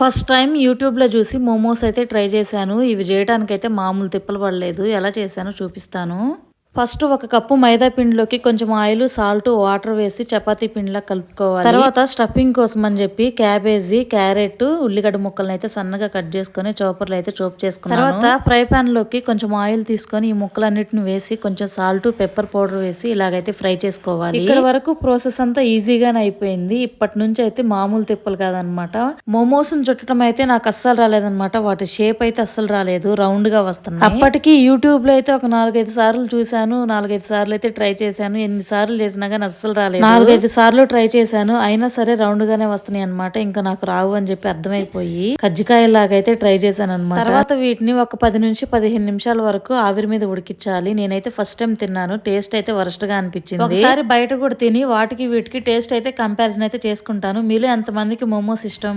First time యూట్యూబ్లో చూసి మోమోస్ అయితే ట్రై చేశాను. ఇవి చేయడానికైతే మామూలు తిప్పలు పడలేదు. ఎలా చేశానో చూపిస్తాను. ఫస్ట్ ఒక కప్పు మైదా పిండిలోకి కొంచెం ఆయిల్ సాల్ట్ వాటర్ వేసి చపాతీ పిండిలా కలుపుకోవాలి. తర్వాత స్టఫింగ్ కోసం అని చెప్పి క్యాబేజీ క్యారెట్ ఉల్లిగడ్డ ముక్కలను అయితే సన్నగా కట్ చేసుకొని చోపర్లు అయితే చోప్ చేసుకున్నాను. తర్వాత ఫ్రై పాన్లోకి కొంచెం ఆయిల్ తీసుకొని ఈ ముక్కలన్నిటిని వేసి కొంచెం సాల్ట్ పెప్పర్ పౌడర్ వేసి ఇలాగైతే ఫ్రై చేసుకోవాలి. ఇక్కడ వరకు ప్రాసెస్ అంతా ఈజీగానే అయిపోయింది. ఇప్పటి నుంచి అయితే మామూలు తిప్పలు కాదనమాట. మోమోస్ చుట్టడం అయితే నాకు అస్సలు రాలేదన్నమాట వాటి షేప్ అయితే అస్సలు రాలేదు. రౌండ్గా వస్తున్నాయి. అప్పటికి యూట్యూబ్లో అయితే ఒక నాలుగైదు సార్లు చూసాను నాలుగైదు సార్లు అయితే ట్రై చేశాను. ఎన్ని సార్లు చేసినా కానీ అస్సలు రాలేదు. నాలుగైదు సార్లు ట్రై చేశాను. అయినా సరే రౌండ్ గానే వస్తున్నాయి అనమాట ఇంకా నాకు రావు అని చెప్పి అర్థమైపోయి కజ్జికాయ లాగైతే ట్రై చేశాను అనమాట తర్వాత వీటిని ఒక పది నుంచి పదిహేను నిమిషాల వరకు ఆవిరి మీద ఉడికించాలి. నేనైతే ఫస్ట్ టైం తిన్నాను. టేస్ట్ అయితే వరస్ట్గా అనిపించింది. ఒకసారి బయట కూడా తిని వాటికి వీటికి టేస్ట్ అయితే కంపారిజన్ అయితే చేసుకుంటాను. మీలో ఎంతమందికి మోమోస్ ఇష్టం?